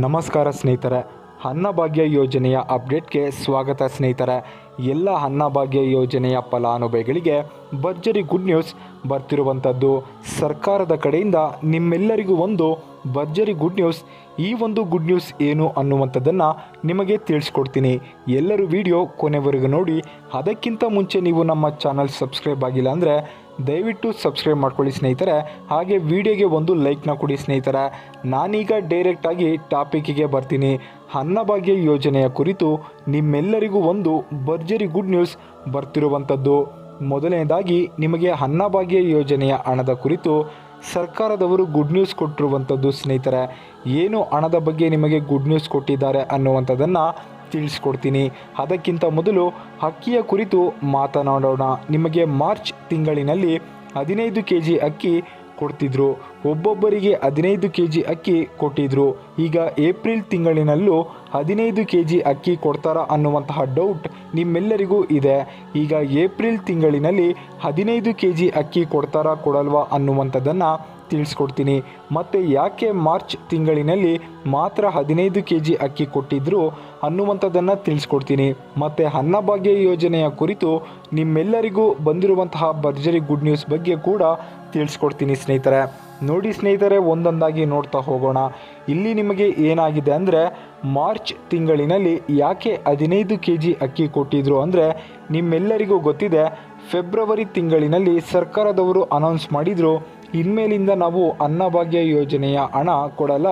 ನಮಸ್ಕಾರ ಸ್ನೇಹಿತರೆ. ಅನ್ನಭಾಗ್ಯ ಯೋಜನೆಯ ಅಪ್ಡೇಟ್ಗೆ ಸ್ವಾಗತ ಸ್ನೇಹಿತರೆ. ಎಲ್ಲ ಅನ್ನಭಾಗ್ಯ ಯೋಜನೆಯ ಫಲಾನುಭವಿಗಳಿಗೆ ಭರ್ಜರಿ ಗುಡ್ ನ್ಯೂಸ್ ಬರ್ತಿರುವಂಥದ್ದು ಸರ್ಕಾರದ ಕಡೆಯಿಂದ ನಿಮ್ಮೆಲ್ಲರಿಗೂ ಒಂದು ಭರ್ಜರಿ ಗುಡ್ ನ್ಯೂಸ್. ಈ ಒಂದು ಗುಡ್ ನ್ಯೂಸ್ ಏನು ಅನ್ನುವಂಥದ್ದನ್ನು ನಿಮಗೆ ತಿಳಿಸ್ಕೊಡ್ತೀನಿ. ಎಲ್ಲರೂ ವಿಡಿಯೋ ಕೊನೆವರೆಗೂ ನೋಡಿ. ಅದಕ್ಕಿಂತ ಮುಂಚೆ ನೀವು ನಮ್ಮ ಚಾನಲ್ ಸಬ್ಸ್ಕ್ರೈಬ್ ಆಗಿಲ್ಲ ಅಂದರೆ ದಯವಿಟ್ಟು ಸಬ್ಸ್ಕ್ರೈಬ್ ಮಾಡ್ಕೊಳ್ಳಿ ಸ್ನೇಹಿತರೆ, ಹಾಗೆ ವಿಡಿಯೋಗೆ ಒಂದು ಲೈಕ್ನ ಕೊಡಿ ಸ್ನೇಹಿತರೆ. ನಾನೀಗ ಡೈರೆಕ್ಟಾಗಿ ಟಾಪಿಕ್ಕಿಗೆ ಬರ್ತೀನಿ. ಅನ್ನಭಾಗ್ಯ ಯೋಜನೆಯ ಕುರಿತು ನಿಮ್ಮೆಲ್ಲರಿಗೂ ಒಂದು ಭರ್ಜರಿ ಗುಡ್ ನ್ಯೂಸ್ ಬರ್ತಿರುವಂಥದ್ದು. ಮೊದಲನೇದಾಗಿ, ನಿಮಗೆ ಅನ್ನಭಾಗ್ಯ ಯೋಜನೆಯ ಹಣದ ಕುರಿತು ಸರ್ಕಾರದವರು ಗುಡ್ ನ್ಯೂಸ್ ಕೊಟ್ಟಿರುವಂಥದ್ದು ಸ್ನೇಹಿತರೆ. ಏನು ಹಣದ ಬಗ್ಗೆ ನಿಮಗೆ ಗುಡ್ ನ್ಯೂಸ್ ಕೊಟ್ಟಿದ್ದಾರೆ ಅನ್ನುವಂಥದ್ದನ್ನು ತಿಳಿಸ್ಕೊಡ್ತೀನಿ. ಅದಕ್ಕಿಂತ ಮೊದಲು ಅಕ್ಕಿಯ ಕುರಿತು ಮಾತನಾಡೋಣ. ನಿಮಗೆ ಮಾರ್ಚ್ ತಿಂಗಳಿನಲ್ಲಿ ಹದಿನೈದು ಕೆ ಜಿ ಅಕ್ಕಿ ಕೊಡ್ತಿದ್ರು. ಒಬ್ಬೊಬ್ಬರಿಗೆ ಹದಿನೈದು ಕೆ ಜಿ ಅಕ್ಕಿ ಕೊಟ್ಟಿದ್ರು. ಈಗ ಏಪ್ರಿಲ್ ತಿಂಗಳಿನಲ್ಲೂ ಹದಿನೈದು ಕೆ ಜಿ ಅಕ್ಕಿ ಕೊಡ್ತಾರಾ ಅನ್ನುವಂತಹ ಡೌಟ್ ನಿಮ್ಮೆಲ್ಲರಿಗೂ ಇದೆ. ಈಗ ಏಪ್ರಿಲ್ ತಿಂಗಳಿನಲ್ಲಿ ಹದಿನೈದು ಕೆ ಜಿ ಅಕ್ಕಿ ಕೊಡ್ತಾರಾ, ಕೊಡಲ್ವಾ ಅನ್ನುವಂಥದ್ದನ್ನು ತಿಳಿಸ್ಕೊಡ್ತೀನಿ. ಮತ್ತು ಯಾಕೆ ಮಾರ್ಚ್ ತಿಂಗಳಿನಲ್ಲಿ ಮಾತ್ರ ಹದಿನೈದು ಕೆ ಜಿ ಅಕ್ಕಿ ಕೊಟ್ಟಿದ್ರು? ಅನ್ನುವಂಥದ್ದನ್ನು ತಿಳಿಸ್ಕೊಡ್ತೀನಿ. ಮತ್ತು ಅನ್ನಭಾಗ್ಯ ಯೋಜನೆಯ ಕುರಿತು ನಿಮ್ಮೆಲ್ಲರಿಗೂ ಬಂದಿರುವಂತಹ ಭರ್ಜರಿ ಗುಡ್ ನ್ಯೂಸ್ ಬಗ್ಗೆ ಕೂಡ ತಿಳಿಸ್ಕೊಡ್ತೀನಿ ಸ್ನೇಹಿತರೆ. ನೋಡಿ ಸ್ನೇಹಿತರೆ, ಒಂದೊಂದಾಗಿ ನೋಡ್ತಾ ಹೋಗೋಣ. ಇಲ್ಲಿ ನಿಮಗೆ ಏನಾಗಿದೆ ಅಂದರೆ, ಮಾರ್ಚ್ ತಿಂಗಳಿನಲ್ಲಿ ಯಾಕೆ ಹದಿನೈದು ಕೆ ಜಿ ಅಕ್ಕಿ ಕೊಟ್ಟಿದ್ರು ಅಂದರೆ, ನಿಮ್ಮೆಲ್ಲರಿಗೂ ಗೊತ್ತಿದೆ. ಫೆಬ್ರವರಿ ತಿಂಗಳಿನಲ್ಲಿ ಸರ್ಕಾರದವರು ಅನೌನ್ಸ್ ಮಾಡಿದರು. ಇನ್ಮೇಲಿಂದ ನಾವು ಅನ್ನಭಾಗ್ಯ ಯೋಜನೆಯ ಹಣ ಕೊಡಲ್ಲ.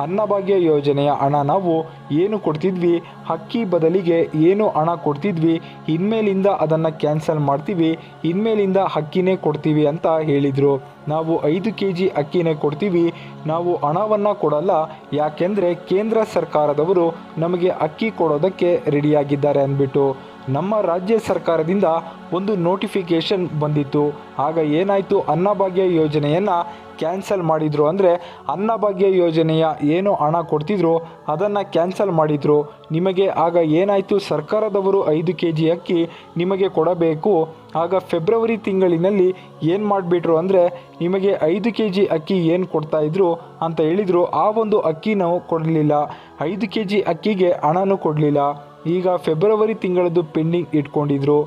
ಅನ್ನಭಾಗ್ಯ ಯೋಜನೆಯ ಹಣ ನಾವು ಏನು ಕೊಡ್ತಿದ್ವಿ? ಅಕ್ಕಿ ಬದಲಿಗೆ ಏನು ಹಣ ಕೊಡ್ತಿದ್ವಿ? ಇನ್ಮೇಲಿಂದ ಅದನ್ನು ಕ್ಯಾನ್ಸಲ್ ಮಾಡ್ತೀವಿ. ಇನ್ಮೇಲಿಂದ ಅಕ್ಕಿನೇ ಕೊಡ್ತೀವಿ ಅಂತ ಹೇಳಿದರು. ನಾವು ಐದು ಕೆ ಜಿ ಅಕ್ಕಿನೇ ಕೊಡ್ತೀವಿ. ನಾವು ಹಣವನ್ನು ಕೊಡಲ್ಲ. ಯಾಕೆಂದರೆ ಕೇಂದ್ರ ಸರ್ಕಾರದವರು ನಮಗೆ ಅಕ್ಕಿ ಕೊಡೋದಕ್ಕೆ ರೆಡಿಯಾಗಿದ್ದಾರೆ ಅಂದ್ಬಿಟ್ಟು. ನಮ್ಮ ರಾಜ್ಯ ಸರ್ಕಾರದಿಂದ ಒಂದು ನೋಟಿಫಿಕೇಷನ್ ಬಂದಿತ್ತು. ಆಗ ಏನಾಯಿತು? ಅನ್ನಭಾಗ್ಯ ಯೋಜನೆಯನ್ನು ಕ್ಯಾನ್ಸಲ್ ಮಾಡಿದರು. ಅಂದರೆ ಅನ್ನಭಾಗ್ಯ ಯೋಜನೆಯ ಏನು ಹಣ ಕೊಡ್ತಿದ್ರು, ಅದನ್ನು ಕ್ಯಾನ್ಸಲ್ ಮಾಡಿದರು. ನಿಮಗೆ ಆಗ ಏನಾಯಿತು? ಸರ್ಕಾರದವರು ಐದು ಕೆ ಜಿ ಅಕ್ಕಿ ನಿಮಗೆ ಕೊಡಬೇಕು. ಆಗ ಫೆಬ್ರವರಿ ತಿಂಗಳಿನಲ್ಲಿ ಏನು ಮಾಡಿಬಿಟ್ರು ಅಂದರೆ, ನಿಮಗೆ ಐದು ಕೆ ಜಿ ಅಕ್ಕಿ ಏನು ಕೊಡ್ತಾಯಿದ್ರು ಅಂತ ಹೇಳಿದರು. ಆ ಒಂದು ಅಕ್ಕಿ ನಾವು ಕೊಡಲಿಲ್ಲ. ಐದು ಕೆ ಜಿ ಅಕ್ಕಿಗೆ ಹಣನೂ ಕೊಡಲಿಲ್ಲ. ಈಗ ಫೆಬ್ರವರಿ ತಿಂಗಳದ್ದು ಪೆಂಡಿಂಗ್ ಇಟ್ಕೊಂಡಿದ್ರು.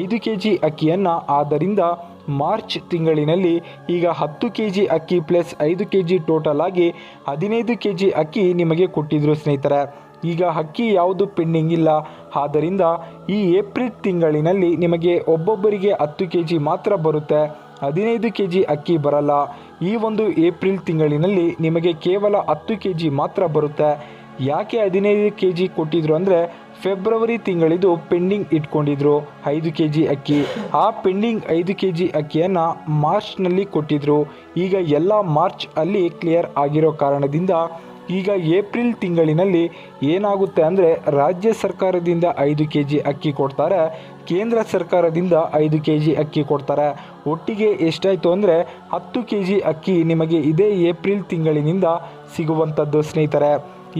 ಐದು ಕೆ ಜಿ ಅಕ್ಕಿಯನ್ನು, ಆದ್ದರಿಂದ ಮಾರ್ಚ್ ತಿಂಗಳಿನಲ್ಲಿ ಈಗ ಹತ್ತು ಕೆ ಜಿ ಅಕ್ಕಿ ಪ್ಲಸ್ ಐದು ಕೆ ಜಿ ಟೋಟಲ್ ಆಗಿ ಹದಿನೈದು ಕೆ ಜಿ ಅಕ್ಕಿ ನಿಮಗೆ ಕೊಟ್ಟಿದ್ರು ಸ್ನೇಹಿತರೆ. ಈಗ ಅಕ್ಕಿ ಯಾವುದು ಪೆಂಡಿಂಗ್ ಇಲ್ಲ. ಆದ್ದರಿಂದ ಈ ಏಪ್ರಿಲ್ ತಿಂಗಳಿನಲ್ಲಿ ನಿಮಗೆ ಒಬ್ಬೊಬ್ಬರಿಗೆ ಹತ್ತು ಕೆ ಜಿ ಮಾತ್ರ ಬರುತ್ತೆ. ಹದಿನೈದು ಕೆ ಜಿ ಅಕ್ಕಿ ಬರಲ್ಲ. ಈ ಒಂದು ಏಪ್ರಿಲ್ ತಿಂಗಳಿನಲ್ಲಿ ನಿಮಗೆ ಕೇವಲ ಹತ್ತು ಕೆ ಜಿ ಮಾತ್ರ ಬರುತ್ತೆ. ಯಾಕೆ ಹದಿನೈದು ಕೆ ಜಿ ಕೊಟ್ಟಿದ್ರು ಅಂದರೆ ಫೆಬ್ರವರಿ ತಿಂಗಳಿದು ಪೆಂಡಿಂಗ್ ಇಟ್ಕೊಂಡಿದ್ರು ಐದು ಕೆ ಜಿ ಅಕ್ಕಿ. ಆ ಪೆಂಡಿಂಗ್ ಐದು ಕೆ ಜಿ ಅಕ್ಕಿಯನ್ನು ಮಾರ್ಚ್ನಲ್ಲಿ ಕೊಟ್ಟಿದ್ರು. ಈಗ ಎಲ್ಲ ಮಾರ್ಚ್ ಅಲ್ಲಿ ಕ್ಲಿಯರ್ ಆಗಿರೋ ಕಾರಣದಿಂದ ಈಗ ಏಪ್ರಿಲ್ ತಿಂಗಳಿನಲ್ಲಿ ಏನಾಗುತ್ತೆ ಅಂದರೆ ರಾಜ್ಯ ಸರ್ಕಾರದಿಂದ ಐದು ಕೆ ಜಿ ಅಕ್ಕಿ ಕೊಡ್ತಾರೆ, ಕೇಂದ್ರ ಸರ್ಕಾರದಿಂದ ಐದು ಕೆ ಜಿ ಅಕ್ಕಿ ಕೊಡ್ತಾರೆ. ಒಟ್ಟಿಗೆ ಎಷ್ಟಾಯಿತು ಅಂದರೆ ಹತ್ತು ಕೆ ಜಿ ಅಕ್ಕಿ ನಿಮಗೆ ಇದೇ ಏಪ್ರಿಲ್ ತಿಂಗಳಿನಿಂದ ಸಿಗುವಂಥದ್ದು ಸ್ನೇಹಿತರೆ.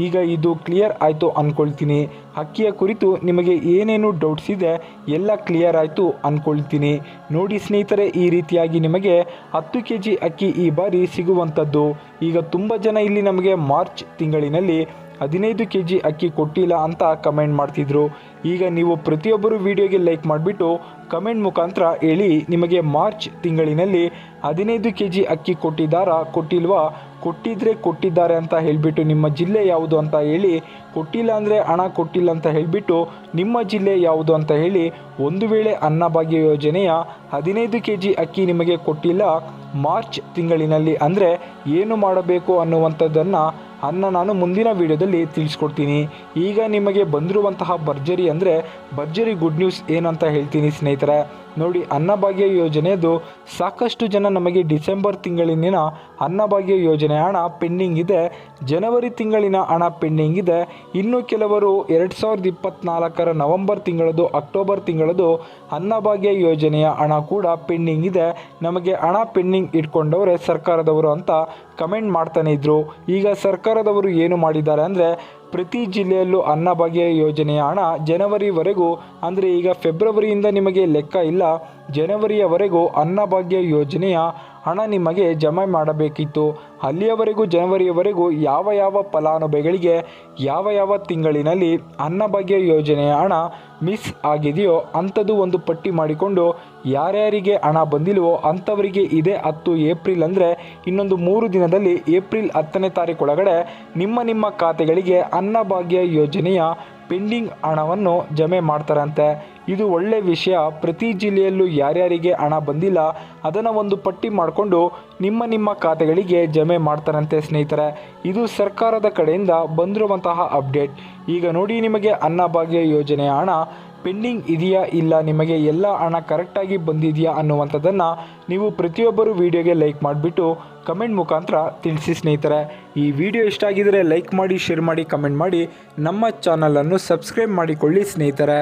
ಈಗ ಇದು ಕ್ಲಿಯರ್ ಆಯಿತು ಅಂದ್ಕೊಳ್ತೀನಿ ಅಕ್ಕಿಯ ಕುರಿತು ನಿಮಗೆ ಏನೇನು ಡೌಟ್ಸ್ ಇದೆ, ಎಲ್ಲ ಕ್ಲಿಯರ್ ಆಯಿತು ಅಂದ್ಕೊಳ್ತೀನಿ ನೋಡಿ ಸ್ನೇಹಿತರೆ, ಈ ರೀತಿಯಾಗಿ ನಿಮಗೆ ಹತ್ತು ಕೆ ಜಿ ಅಕ್ಕಿ ಈ ಬಾರಿ ಸಿಗುವಂಥದ್ದು. ಈಗ ತುಂಬ ಜನ ಇಲ್ಲಿ ನಮಗೆ ಮಾರ್ಚ್ ತಿಂಗಳಿನಲ್ಲಿ ಹದಿನೈದು ಕೆ ಜಿ ಅಕ್ಕಿ ಕೊಟ್ಟಿಲ್ಲ ಅಂತ ಕಮೆಂಟ್ ಮಾಡ್ತಿದ್ರು. ಈಗ ನೀವು ಪ್ರತಿಯೊಬ್ಬರು ವಿಡಿಯೋಗೆ ಲೈಕ್ ಮಾಡಿಬಿಟ್ಟು ಕಮೆಂಟ್ ಮುಖಾಂತರ ಹೇಳಿ ನಿಮಗೆ ಮಾರ್ಚ್ ತಿಂಗಳಿನಲ್ಲಿ ಹದಿನೈದು ಕೆ ಜಿ ಅಕ್ಕಿ ಕೊಟ್ಟಿದ್ದಾರಾ, ಕೊಟ್ಟಿಲ್ವಾ ಕೊಟ್ಟಿದ್ರೆ ಕೊಟ್ಟಿದ್ದಾರೆ ಅಂತ ಹೇಳಿಬಿಟ್ಟು ನಿಮ್ಮ ಜಿಲ್ಲೆ ಯಾವುದು ಅಂತ ಹೇಳಿ, ಕೊಟ್ಟಿಲ್ಲ ಅಂದರೆ ಹಣ ಕೊಟ್ಟಿಲ್ಲ ಅಂತ ಹೇಳಿಬಿಟ್ಟು ನಿಮ್ಮ ಜಿಲ್ಲೆ ಯಾವುದು ಅಂತ ಹೇಳಿ ಒಂದು ವೇಳೆ ಅನ್ನಭಾಗ್ಯ ಯೋಜನೆಯ ಹದಿನೈದು ಕೆ ಜಿ ಅಕ್ಕಿ ನಿಮಗೆ ಕೊಟ್ಟಿಲ್ಲ, ಮಾರ್ಚ್ ತಿಂಗಳಿನಲ್ಲಿ ಅಂದರೆ ಏನು ಮಾಡಬೇಕು ಅನ್ನುವಂಥದ್ದನ್ನು ಅನ್ನ ನಾನು ಮುಂದಿನ ವಿಡಿಯೋದಲ್ಲಿ ತಿಳಿಸ್ಕೊಡ್ತೀನಿ. ಈಗ ನಿಮಗೆ ಬಂದಿರುವಂತಹ ಭರ್ಜರಿ ಅಂದರೆ ಭರ್ಜರಿ ಗುಡ್ ನ್ಯೂಸ್ ಏನಂತ ಹೇಳ್ತೀನಿ ಸ್ನೇಹಿತರೆ. ನೋಡಿ ಅನ್ನಭಾಗ್ಯ ಯೋಜನೆಯದು ಸಾಕಷ್ಟು ಜನ ನಮಗೆ ಡಿಸೆಂಬರ್ ತಿಂಗಳಿನ ಅನ್ನಭಾಗ್ಯ ಯೋಜನೆ ಹಣ ಪೆಂಡಿಂಗ್ ಇದೆ. ಜನವರಿ ತಿಂಗಳಿನ ಹಣ ಪೆಂಡಿಂಗ್ ಇದೆ. ಇನ್ನು ಕೆಲವರು ಎರಡು ಸಾವಿರದ ಇಪ್ಪತ್ತ್ನಾಲ್ಕರ ನವೆಂಬರ್ ತಿಂಗಳದು ಅಕ್ಟೋಬರ್ ತಿಂಗಳದು ಅನ್ನಭಾಗ್ಯ ಯೋಜನೆಯ ಹಣ ಕೂಡ ಪೆಂಡಿಂಗ್ ಇದೆ. ನಮಗೆ ಹಣ ಪೆಂಡಿಂಗ್ ಇಟ್ಕೊಂಡವರೇ ಸರ್ಕಾರದವರು ಅಂತ ಕಮೆಂಟ್ ಮಾಡ್ತಾನೆ ಇದ್ದರು ಈಗ ಸರ್ಕಾರದವರು ಏನು ಮಾಡಿದ್ದಾರೆ ಅಂದರೆ ಪ್ರತಿ ಜಿಲ್ಲೆಯಲ್ಲೂ ಅನ್ನಭಾಗ್ಯ ಯೋಜನೆಯ ಹಣ ಜನವರಿವರೆಗೂ, ಅಂದರೆ ಈಗ ಫೆಬ್ರವರಿಯಿಂದ ನಿಮಗೆ ಲೆಕ್ಕ ಇಲ್ಲ, ಜನವರಿಯವರೆಗೂ ಅನ್ನಭಾಗ್ಯ ಯೋಜನೆಯ ಹಣ ನಿಮಗೆ ಜಮೆ ಮಾಡಬೇಕಿತ್ತು. ಅಲ್ಲಿಯವರೆಗೂ ಜನವರಿಯವರೆಗೂ ಯಾವ ಯಾವ ಫಲಾನುಭವಿಗಳಿಗೆ ಯಾವ ಯಾವ ತಿಂಗಳಿನಲ್ಲಿ ಅನ್ನಭಾಗ್ಯ ಯೋಜನೆಯ ಹಣ ಮಿಸ್ ಆಗಿದೆಯೋ ಅಂಥದ್ದು ಒಂದು ಪಟ್ಟಿ ಮಾಡಿಕೊಂಡು ಯಾರ್ಯಾರಿಗೆ ಹಣ ಬಂದಿಲ್ವೋ ಅಂಥವರಿಗೆ ಇದೇ ಹತ್ತು ಏಪ್ರಿಲ್ ಅಂದರೆ ಇನ್ನೊಂದು ಮೂರು ದಿನದಲ್ಲಿ ಏಪ್ರಿಲ್ ಹತ್ತನೇ ತಾರೀಕೊಳಗಡೆ ನಿಮ್ಮ ನಿಮ್ಮ ಖಾತೆಗಳಿಗೆ ಅನ್ನಭಾಗ್ಯ ಯೋಜನೆಯ ಪೆಂಡಿಂಗ್ ಹಣವನ್ನು ಜಮೆ ಮಾಡ್ತಾರಂತೆ. ಇದು ಒಳ್ಳೆ ವಿಷಯ. ಪ್ರತಿ ಜಿಲ್ಲೆಯಲ್ಲೂ ಯಾರ್ಯಾರಿಗೆ ಹಣ ಬಂದಿಲ್ಲ, ಅದನ್ನು ಒಂದು ಪಟ್ಟಿ ಮಾಡಿಕೊಂಡು ನಿಮ್ಮ ನಿಮ್ಮ ಖಾತೆಗಳಿಗೆ ಜಮೆ ಮಾಡ್ತಾರಂತೆ ಸ್ನೇಹಿತರೆ. ಇದು ಸರ್ಕಾರದ ಕಡೆಯಿಂದ ಬಂದಿರುವಂತಹ ಅಪ್ಡೇಟ್. ಈಗ ನೋಡಿ ನಿಮಗೆ ಅನ್ನಭಾಗ್ಯ ಯೋಜನೆಯ ಹಣ. ಪೆಂಡಿಂಗ್ ಇದೆಯಾ ಇಲ್ಲ ನಿಮಗೆ ಎಲ್ಲ ಹಣ ಕರೆಕ್ಟಾಗಿ ಬಂದಿದೆಯಾ ಅನ್ನುವಂಥದ್ದನ್ನು ನೀವು ಪ್ರತಿಯೊಬ್ಬರು ವಿಡಿಯೋಗೆ ಲೈಕ್ ಮಾಡಿಬಿಟ್ಟು ಕಮೆಂಟ್ ಮುಖಾಂತರ ತಿಳಿಸಿ ಸ್ನೇಹಿತರೆ. ಈ ವಿಡಿಯೋ ಇಷ್ಟ ಆಗಿದರೆ ಲೈಕ್ ಮಾಡಿ ಶೇರ್ ಮಾಡಿ ಕಮೆಂಟ್ ಮಾಡಿ ನಮ್ಮ ಚಾನಲನ್ನು ಸಬ್ಸ್ಕ್ರೈಬ್ ಮಾಡಿಕೊಳ್ಳಿ ಸ್ನೇಹಿತರೆ.